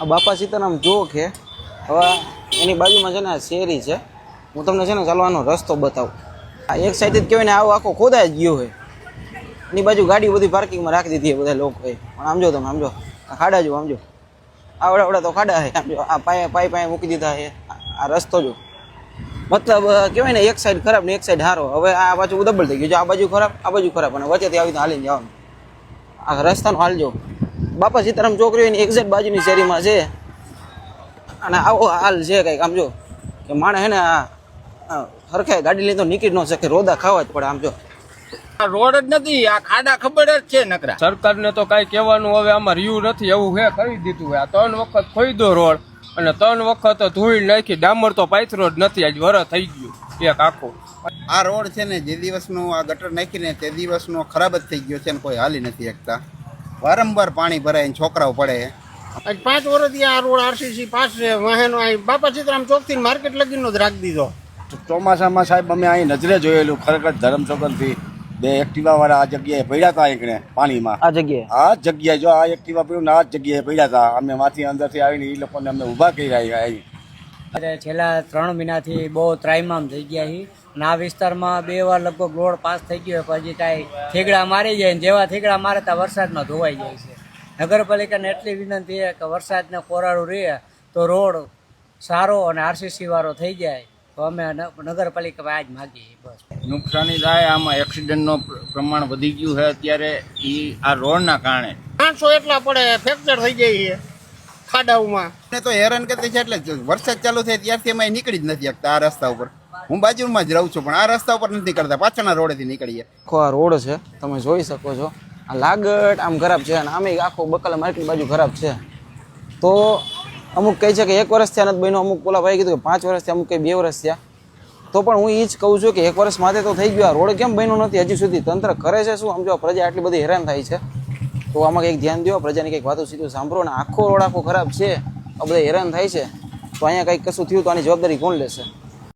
આ બાપા સીતારામ જો કે હવે એની બાજુમાં છે ને શેરી છે. હું તમને છે ને ચાલવાનો રસ્તો બતાવું. આ એક સાઈડ જ કહેવાય ને આવો આખો ખોદાય જ ગયો હોય. એની બાજુ ગાડી બધી પાર્કિંગમાં રાખી દીધી છે બધા લોકોએ પણ આમ તમે, આમ જો. ખાડા જો, આમ જો. આવડા આવડા તો ખાડા છે, આમ જો. આ પાય પાય પાય મૂકી દીધા છે. આ- રસ્તો જો. મતલબ કહેવાય ને એક સાઈડ ખરાબ ને એક સાઈડ સારો હવે આ બાજુ ડબલ થઈ ગયું. જો આ બાજુ ખરાબ, આ બાજુ ખરાબ. અને વચ્ચેથી આવી રીતે હાલીને જવાનું. આ રસ્તાનો હાલ જો. બાપા સીતારામ ચોકરી એની એક્ઝેક્ટ બાજુની શેરીમાં છે. અને આવો હાલ છે કંઈક આમ જો કે માણે હે ને આ ગાડી લઈને તો નીકળી ન શકે રોદા ખાવા જ પડે આમ જો. આ રોડ જ નથી આ ખાડા ખબર જ છે નકરા. સરકારને તો કાંઈ કહેવાનું હવે આમાં રહ્યું નથી એવું હે કરી દીધું હે. આ ત્રણ વખત ખોઈ દો રોડ અને ત્રણ વખત ધૂળ નાખી ડામર તો પાથરો જ નથી આજ વર થઈ ગયું એક આખો. આ રોડ છે ને જે દિવસનો આ ગટર નાખીને તે દિવસનો ખરાબ જ થઈ ગયો છે ને કોઈ હાલી નથી શકતા. વારંવાર પાણી ભરાય ને છોકરાઓ પડે. આજ પાંચ વર્ષથી આ રોડ આરસીસી પાસ છે વાહનો અહીં બાપા સીતરામ ચોકથી માર્કેટ લગીનો જ રાખી દીધો. ચોમાસામાં સાહેબ અમે અહીં નજરે જોયેલું ખરેખર ધરમચોકરથી બે એક્ટિવા વાળા આ જગ્યાએ પડ્યા હતા એકને પાણીમાં. આ જગ્યાએ? આ જ જગ્યાએ જો આ એક્ટિવા પડ્યું ને આ જ જગ્યાએ પડ્યા હતા. અમે માથી અંદરથી આવીને એ લોકોને અમે ઊભા કરી રહ્યા અહીં. છેલ્લા ત્રણ મહિનાથી બહુ ત્રાઈમામ થઈ ગયા છે. અને આ વિસ્તારમાં બે વાર લગભગ રોડ પાસ થઈ ગયો હોય પછી કાંઈ થેગડા મારી જાય ને જેવા થેગડા મારે ત્યાં વરસાદમાં ધોવાઈ જાય છે. નગરપાલિકાને એટલી વિનંતી છે કે વરસાદને કોરાડું રહે તો રોડ સારો અને આરસીસી વાળો થઈ જાય. તો અમે નગરપાલિકા આ આજ માગીએ બસ. નુકસાની થાય આમાં એક્સિડન્ટનો પ્રમાણ વધી ગયું છે અત્યારે. એ આ રોડના કારણે. પાંચસો એટલા પડે ફ્રેક્ચર થઈ જાય છે. ખાડાઓમાં. ને તો હેરાન કરતી છે એટલે જ વરસાદ ચાલુ થાય ત્યારથી અમે નીકળી જ નથી શકતા આ રસ્તા ઉપર. હું બાજુમાં જ રહું છું પણ આ રસ્તા ઉપર નથી કરતા પાછળના રોડેથી નીકળીએ. આખો આ રોડ છે તમે જોઈ શકો છો. આ લાગટ આમ ખરાબ છે અને આમે આખો બકાલ માર્કેટ બાજુ ખરાબ છે. તો અમુક કહે છે કે એક વર્ષ થયા નથી બન્યો અમુક પોલા ભાઈ કીધું કે પાંચ વર્ષ થયા અમુક કંઈ બે વર્ષ થયા. તો પણ હું એ જ કહું છું કે એક વર્ષ માટે તો થઈ ગયો આ રોડ કેમ બન્યો નથી? હજી સુધી તંત્ર કરે છે શું? સમજો પ્રજા આટલી બધી હેરાન થાય છે. તો આમાં કંઈક ધ્યાન દો પ્રજાની કંઈક વાતો સીધું સાંભળો ને આખો રોડ આખો ખરાબ છે, આ બધા હેરાન થાય છે. તો અહીંયા કંઈક કશું થયું તો આની જવાબદારી કોણ લેશે?